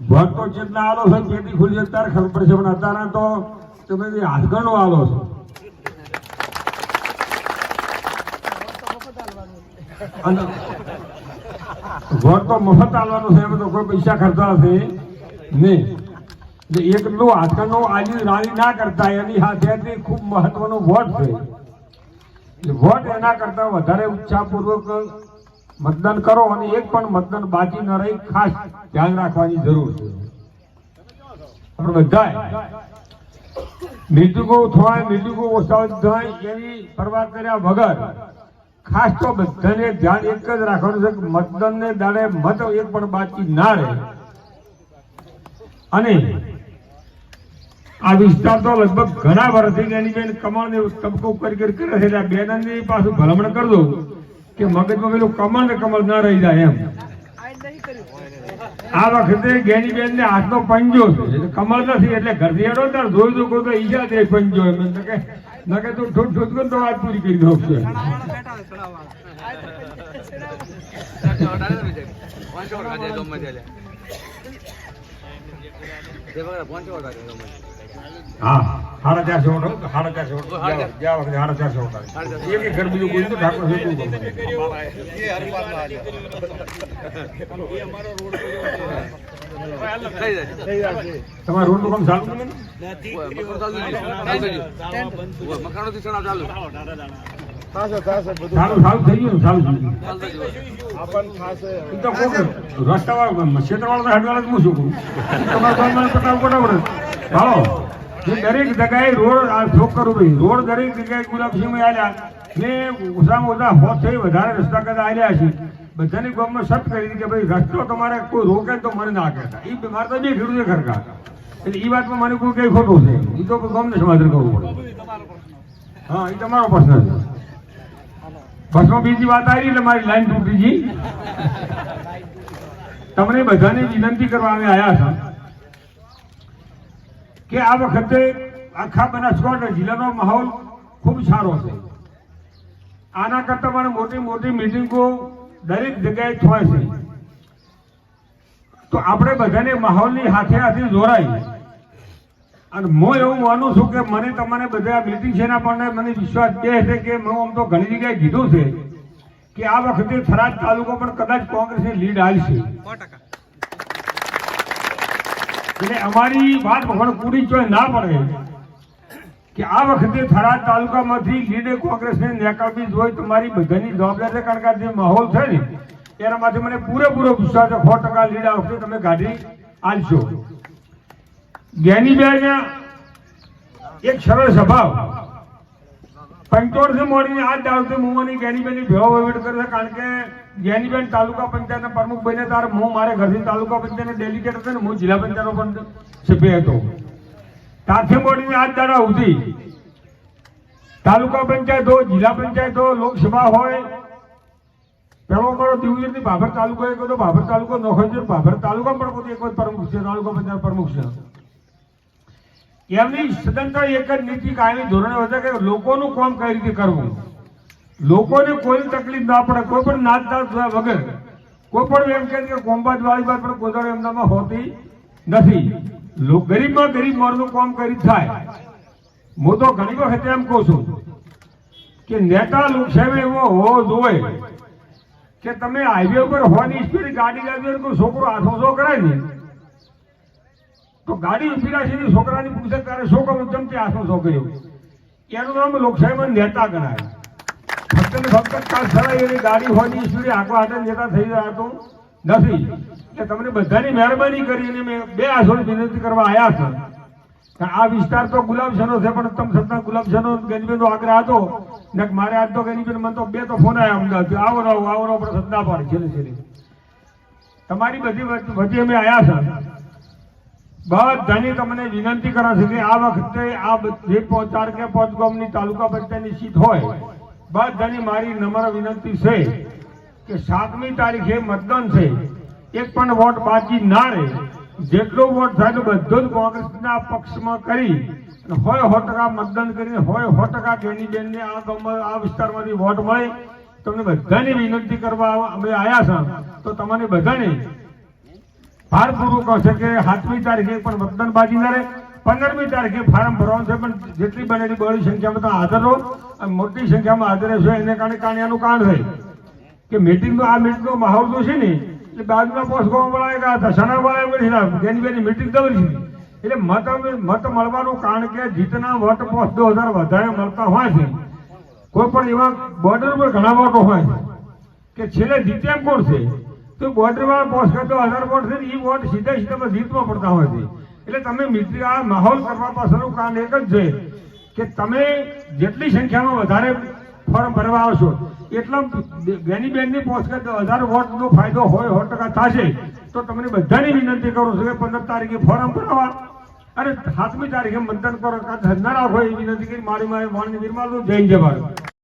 ભોટ તો જેટલા આલો છે પેટી ખુલી છે ત્યારે ખબર પડશે, પણ અત્યારે તો તમે જે હાથગણો આલો છો. ઘર તો મફત આલવાનું છે, એમાં તો કોઈ પૈસા ખર્ચા હશે નહીં. એકલું હાથકણનો આજે રાણી ના કરતા, એની સાથે ખૂબ મહત્વનો વોટ છે. વોટ એના કરતા વધારે ઉત્સાહપૂર્વક મતદાન કરો અને એક પણ મતદાન બાકી ન રહી, ખાસ ધ્યાન રાખવાની જરૂર છે. આપણે બધાય મૃતકો થાય મૃતકો ઓછા થાય એની પરવા કર્યા વગર ખાસ તો બધાને ધ્યાન એક જ રાખવાનું છે કે મતદાનને દાડે મત એક પણ બાકી ના રહે. અને આ વિસ્તાર તો લગભગ ઘણા વર્ષથી એની બેન કમળને તબકો કરી કરી કરે છે. એટલે બેનની પાછું ભલામણ કરી દઉં કે મગજમાં પેલું કમળ ને કમળ ના રહી જાય એમ. આ વખતે ગેની બેન ને હાથનો પંજો છે. એટલે કમળ નથી, એટલે ઘરથી હેડો તાર જોઈ દો કોઈ તો ઈજા દે પંજો એમ. કે નકે તું ઠૂટ ઠૂટ કર તો વાત પૂરી કરી દઉં છે. હા, સાડા ચારસો વોટ સાડા ચારસો વોટ ગયા વખતે સાડા ચારસો વોટ એક એક ઘર બીજું કોઈ તો ઠાકોર. તમારા રોડનું કામ ચાલુ છે ને? ચાલુ ચાલુ થઈ ગયું ને? ચાલુ થઈ ગયું ઈ તો કોક રસ્તાવાળો, ક્ષેત્રવાળો તો હેડવાળો શું કરું તમારે પટાવ પટાવડે હાલો જે દરેક જગ્યાએ રોડ કરું ભાઈ રોડ દરેક જગ્યાએ ગુલાબસિંહ આવ્યા ને ઓછામાં ઓછા હોત થઈ વધારે રસ્તા કરતા આવ્યા છે બધાની ગામમાં શબ્દ કરી દીધી કે ભાઈ, રસ્તો તમારે કોઈ રોકે તો મને ના કહેતા. એ મારે તો બે ખેડૂતે ખરકા એટલે એ વાતમાં મને કોઈ કઈ ખોટું છે. એ તો ગામને સમાધાન કરવું પડે. હા એ તમારો પ્રશ્ન છે. બસમાં બીજી વાત આવી એટલે મારી લાઈન તૂટી ગઈ. તમને બધાને વિનંતી કરવા અમે આવ્યા હતા. કે આ વખતે આખા બનાસકાંઠા જિલ્લાનો માહોલ ખૂબ સારો છે. આના કરતાં પણ મોટી મોટી મિટિંગો દરેક જગ્યાએ થાય છે. તો આપણે બધાને માહોલની હાથે હાથે જોડાઈ અને હું એવું માનું છું કે મને તમારે બધા મિટિંગ છે એના પણ મને વિશ્વાસ બે છે કે હું આમ તો ઘણી જગ્યાએ કીધું છે કે આ વખતે થરાદ તાલુકો પણ કદાચ કોંગ્રેસની લીડ આવશે એટલે અમારી વાત વખણ પૂરી જોઈ ના પડે કે આ વખતે થરાદ તાલુકામાંથી લીડે કોંગ્રેસને નેકાળવી તો તમારી બધાની જવાબદારી કારણ કે આ જે માહોલ છે ને એના માટે મને પૂરેપૂરો વિશ્વાસ છે. સો ટકા લીડ આ વખતે તમે કાઢી આલશો. જ્ઞાનીબેન એક સરળ સ્વભાવ પંચોતેર મોડી આજ દાવતે મુવાની જ્ઞાનીબેનની ભેળો વહીવટ કરે છે, કારણ કે જ્ઞાનીબેન તાલુકા પંચાયતના પ્રમુખ બન્યા ત્યારે હું મારે ઘરથી તાલુકા પંચાયતનો ડેલિગેટ હતો ને, હું જિલ્લા પંચાયતનો પણ સભ્ય હતો. ત્યારથી મોડીને આજ દાડા સુધી તાલુકા પંચાયત હોય, જિલ્લા પંચાયત હોય, લોકસભા હોય, પેલો મારો દિવસની ભાભર તાલુકો, એક હતો ભાભર તાલુકો નોખો છે ભાભર તાલુકા પણ પોતે એક પ્રમુખ છે, તાલુકા પંચાયત પ્રમુખ છે. એમની સ્વતંત્ર એક જ નીતિ કાયમી ધોરણે હતા કે લોકોનું કામ કઈ રીતે કરવું? લોકોને કોઈ તકલીફ ના પડે, કોઈ પણ નાત નાત વગર. કોઈ પણ એમ કે કોમબાજ વાળી વાત પણ કોઈ દાડો એમનામાં હોતી નથી. ગરીબમાં ગરીબ મારનું કામ કરી થાય? હું તો ઘણી વખત એમ કહું છું કે નેતા લોકશાહી એવો હોવો જોઈએ કે તમે હાઈવે ઉપર હોવાની સ્પીડ ગાડી ગાડી છોકરો આઠો સો કરાય ને તો ગાડી રાખીને છોકરાની પૂછે ત્યારે શું કહું ચમચી આસો સો કર્યો એનું નામ લોકશાહીમાં નેતા ગણાય. ફક્ત ને ફક્ત કાલ સરાય એની ગાડી હોવાની સુધી આખો હાથે નેતા થઈ જતો નથી. એટલે તમને બધાની મહેરબાની કરીને મેં બે આસોની વિનંતી કરવા આવ્યા છે. આ વિસ્તાર તો ગુલાબજનો છે, પણ તમ છતાં ગુલાબશાનો ગરીબીનો આગ્રહ હતો. ને મારે આજ તો ગંજબેન મને તો બે તો ફોન આવ્યા અમદાવાદ આવો રહો આવો રહો પણ સત્તા પર, છેલ્લે છેલ્લે. તમારી બધી વચ્ચે અમે આવ્યા છે. બધાની તમને વિનંતી કરે કે આ વખતે આ જે પાંચ ચાર કે પાંચ ગામની તાલુકા પંચાયતની સીટ હોય બધાની મારી નમ્ર વિનંતી છે કે સાતમી તારીખે મતદાન છે. એક પણ વોટ બાકી ના રહે. જેટલો વોટ થાય બધો જ કોંગ્રેસના પક્ષમાં કરી હોય સો ટકા મતદાન કરીને હોય સો ટકા બેનને આ ગામમાં, આ વિસ્તારમાંથી વોટ મળે. તમને બધાની વિનંતી કરવા અમે આવ્યા છે. તો તમને બધાને ભારપૂર્વક કહે છે કે સાતમી તારીખે પણ મતદાન બાજી ના રહે પંદરમી તારીખે ફાર્મ ભરવાનું છે, પણ જેટલી બને એટલી બહોળી સંખ્યામાં તમે હાજર રહો અને મોટી સંખ્યામાં હાજર રહેશો, એને કારણે કાણિયાનું કાણ થાય કે મિટિંગનો આ મિટિંગનો માહોલ તો છે ને એટલે બાજુના પોસ્ટ વાળા કે આ દશાના વાળા એમ કરી બેની મીટિંગ દવરી છે. એટલે મત મત મળવાનું કારણ કે જીતના વોટ પોસ્ટ દો હજાર વધારે મળતા હોય છે. કોઈ પણ એવા બોર્ડર પર ઘણા વોટો હોય છે. કે છેલ્લે જીતે એમ કોણ છે? તો બોર્ડર વાળા પોસ્ટ કરતો હજાર વોટ છે એ વોટ સીધા સીધા જીતમાં પડતા હોય છે. એટલે તમે મિત્રી, આ માહોલ કરવા પાછળનું કારણ એક જ છે કે તમે જેટલી સંખ્યામાં વધારે ફોર્મ ભરવા આવશો, એટલા બેની બેનની પોસ્ટ કરતો હજાર વોટનો ફાયદો હોય, સો ટકા થશે, તો તમને બધાની વિનંતી કરું છું કે પંદર તારીખે ફોર્મ ભરવા. અને સાતમી તારીખે મંથન કરો ધંધા રાખો એ વિનંતી કરી, મારી મારી માનની નિર્માણ જય ભારત